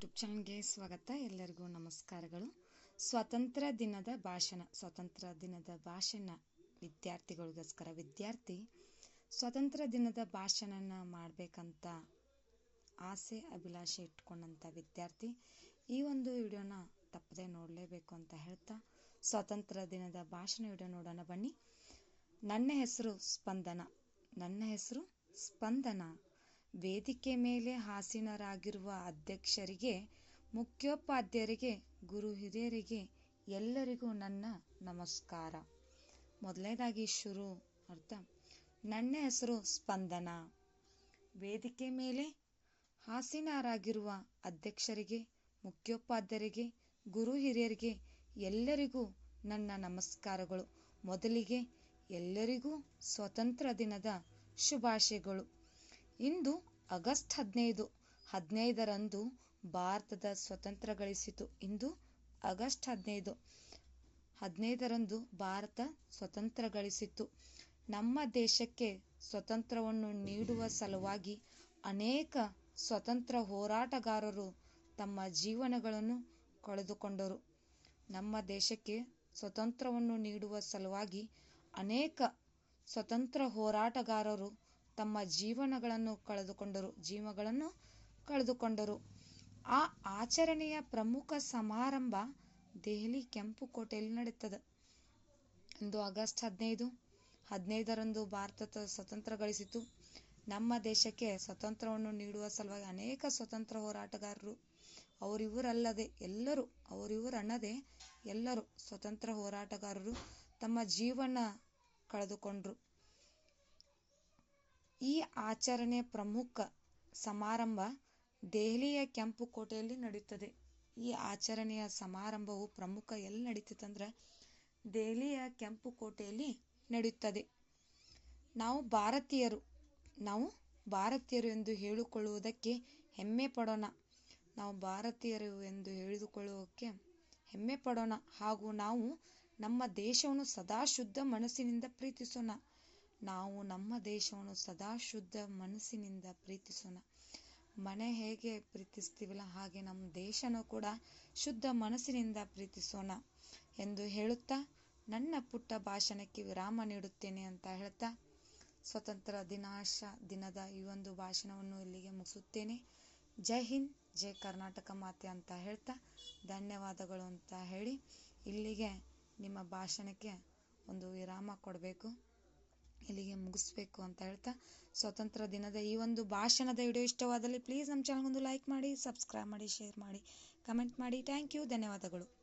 YouTube ಚಾನಲ್ಗೆ ಸ್ವಾಗತ. ಎಲ್ಲರಿಗೂ ನಮಸ್ಕಾರಗಳು. ಸ್ವಾತಂತ್ರ್ಯ ದಿನದ ಭಾಷಣ, ಸ್ವಾತಂತ್ರ್ಯ ದಿನದ ಭಾಷಣ, ವಿದ್ಯಾರ್ಥಿಗಳಿಗೋಸ್ಕರ. ವಿದ್ಯಾರ್ಥಿ, ಸ್ವಾತಂತ್ರ್ಯ ದಿನದ ಭಾಷಣನ ಮಾಡಬೇಕಂತ ಆಸೆ, ಅಭಿಲಾಷೆ ಇಟ್ಕೊಂಡಂಥ ವಿದ್ಯಾರ್ಥಿ ಈ ಒಂದು ವಿಡಿಯೋನ ತಪ್ಪದೆ ನೋಡಲೇಬೇಕು ಅಂತ ಹೇಳ್ತಾ ಸ್ವಾತಂತ್ರ್ಯ ದಿನದ ಭಾಷಣ ವಿಡಿಯೋ ನೋಡೋಣ ಬನ್ನಿ. ನನ್ನ ಹೆಸರು ಸ್ಪಂದನ. ನನ್ನ ಹೆಸರು ಸ್ಪಂದನ. ವೇದಿಕೆ ಮೇಲೆ ಆಸೀನರಾಗಿರುವ ಅಧ್ಯಕ್ಷರಿಗೆ, ಮುಖ್ಯೋಪಾಧ್ಯಾಯರಿಗೆ ಗುರು ಹಿರಿಯರಿಗೆ ಎಲ್ಲರಿಗೂ ನನ್ನ ನಮಸ್ಕಾರ. ಮೊದಲನೇದಾಗಿ ಶುರು, ಅರ್ಥ? ನನ್ನ ಹೆಸರು ಸ್ಪಂದನ. ವೇದಿಕೆ ಮೇಲೆ ಆಸೀನರಾಗಿರುವ ಅಧ್ಯಕ್ಷರಿಗೆ, ಮುಖ್ಯೋಪಾಧ್ಯಾಯರಿಗೆ ಗುರು ಹಿರಿಯರಿಗೆ ಎಲ್ಲರಿಗೂ ನನ್ನ ನಮಸ್ಕಾರಗಳು. ಮೊದಲಿಗೆ ಎಲ್ಲರಿಗೂ ಸ್ವತಂತ್ರ ದಿನದ ಶುಭಾಶಯಗಳು. ಇಂದು ಆಗಸ್ಟ್ ಹದಿನೈದು, ಹದಿನೈದರಂದು ಭಾರತದ ಸ್ವತಂತ್ರ ಗಳಿಸಿತು ಇಂದು ಆಗಸ್ಟ್ ಹದಿನೈದು, ಹದಿನೈದರಂದು ಭಾರತ ಸ್ವತಂತ್ರ ಗಳಿಸಿತು ನಮ್ಮ ದೇಶಕ್ಕೆ ಸ್ವತಂತ್ರವನ್ನು ನೀಡುವ ಸಲುವಾಗಿ ಅನೇಕ ಸ್ವತಂತ್ರ ಹೋರಾಟಗಾರರು ತಮ್ಮ ಜೀವನಗಳನ್ನು ಕಳೆದುಕೊಂಡರು. ನಮ್ಮ ದೇಶಕ್ಕೆ ಸ್ವತಂತ್ರವನ್ನು ನೀಡುವ ಸಲುವಾಗಿ ಅನೇಕ ಸ್ವತಂತ್ರ ಹೋರಾಟಗಾರರು ತಮ್ಮ ಜೀವನಗಳನ್ನು ಕಳೆದುಕೊಂಡರು, ಜೀವಗಳನ್ನು ಕಳೆದುಕೊಂಡರು. ಆ ಆಚರಣೆಯ ಪ್ರಮುಖ ಸಮಾರಂಭ ದೆಹಲಿ ಕೆಂಪು ಕೋಟೆಯಲ್ಲಿ ನಡೆಯುತ್ತದೆ. ಇಂದು ಆಗಸ್ಟ್ ಹದಿನೈದು, ಹದಿನೈದರಂದು ಭಾರತ ಸ್ವತಂತ್ರ ಗಳಿಸಿತು. ನಮ್ಮ ದೇಶಕ್ಕೆ ಸ್ವತಂತ್ರವನ್ನು ನೀಡುವ ಸಲುವಾಗಿ ಅನೇಕ ಸ್ವತಂತ್ರ ಹೋರಾಟಗಾರರು, ಅವರಿವರಲ್ಲದೆ ಎಲ್ಲರೂ, ಅವರಿವರನ್ನದೇ ಎಲ್ಲರೂ ಸ್ವತಂತ್ರ ಹೋರಾಟಗಾರರು ತಮ್ಮ ಜೀವನ ಕಳೆದುಕೊಂಡ್ರು. ಈ ಆಚರಣೆ ಪ್ರಮುಖ ಸಮಾರಂಭ ದೆಹಲಿಯ ಕೆಂಪು ಕೋಟೆಯಲ್ಲಿ ನಡೆಯುತ್ತದೆ ಈ ಆಚರಣೆಯ ಸಮಾರಂಭವು ಪ್ರಮುಖ ಎಲ್ಲಿ ನಡೀತದಂದ್ರೆ ದೆಹಲಿಯ ಕೆಂಪು ಕೋಟೆಯಲ್ಲಿ ನಡೆಯುತ್ತದೆ ನಾವು ಭಾರತೀಯರು ನಾವು ಭಾರತೀಯರು ಎಂದು ಹೇಳಿಕೊಳ್ಳುವುದಕ್ಕೆ ಹೆಮ್ಮೆ ಪಡೋಣ. ನಾವು ಭಾರತೀಯರು ಎಂದು ಹೇಳಿದುಕೊಳ್ಳುವುದಕ್ಕೆ ಹೆಮ್ಮೆ ಪಡೋಣ. ಹಾಗೂ ನಾವು ನಮ್ಮ ದೇಶವನ್ನು ಸದಾ ಶುದ್ಧ ಮನಸ್ಸಿನಿಂದ ಪ್ರೀತಿಸೋಣ. ನಾವು ನಮ್ಮ ದೇಶವನ್ನು ಸದಾ ಶುದ್ಧ ಮನಸ್ಸಿನಿಂದ ಪ್ರೀತಿಸೋಣ. ಮನೆ ಹೇಗೆ ಪ್ರೀತಿಸ್ತೀವಲ್ಲ, ಹಾಗೆ ನಮ್ಮ ದೇಶನೂ ಕೂಡ ಶುದ್ಧ ಮನಸ್ಸಿನಿಂದ ಪ್ರೀತಿಸೋಣ ಎಂದು ಹೇಳುತ್ತಾ, ನನ್ನ ಪುಟ್ಟ ಭಾಷಣಕ್ಕೆ ವಿರಾಮ ನೀಡುತ್ತೇನೆ ಅಂತ ಹೇಳ್ತಾ, ಸ್ವತಂತ್ರ ದಿನಾಶ ದಿನದ ಈ ಒಂದು ಭಾಷಣವನ್ನು ಇಲ್ಲಿಗೆ ಮುಗಿಸುತ್ತೇನೆ. ಜೈ ಹಿಂದ್, ಜೈ ಕರ್ನಾಟಕ ಮಾತೆ ಅಂತ ಹೇಳ್ತಾ, ಧನ್ಯವಾದಗಳು ಅಂತ ಹೇಳಿ ಇಲ್ಲಿಗೆ ನಿಮ್ಮ ಭಾಷಣಕ್ಕೆ ಒಂದು ವಿರಾಮ ಕೊಡಬೇಕು. ಇಲ್ಲಿಗೆ ಮುಗಿಸ್ಬೇಕು ಅಂತ ಹೇಳ್ತಾ ಸ್ವತಂತ್ರ ದಿನದ ಈ ಒಂದು ಭಾಷಣದ ವಿಡಿಯೋ ಇಷ್ಟವಾದಲ್ಲಿ ಪ್ಲೀಸ್ ನಮ್ಮ ಚಾನಲ್ಗೊಂದು ಲೈಕ್ ಮಾಡಿ ಸಬ್ಸ್ಕ್ರೈಬ್ ಮಾಡಿ ಶೇರ್ ಮಾಡಿ ಕಮೆಂಟ್ ಮಾಡಿ. ಥ್ಯಾಂಕ್ ಯು ಧನ್ಯವಾದಗಳು.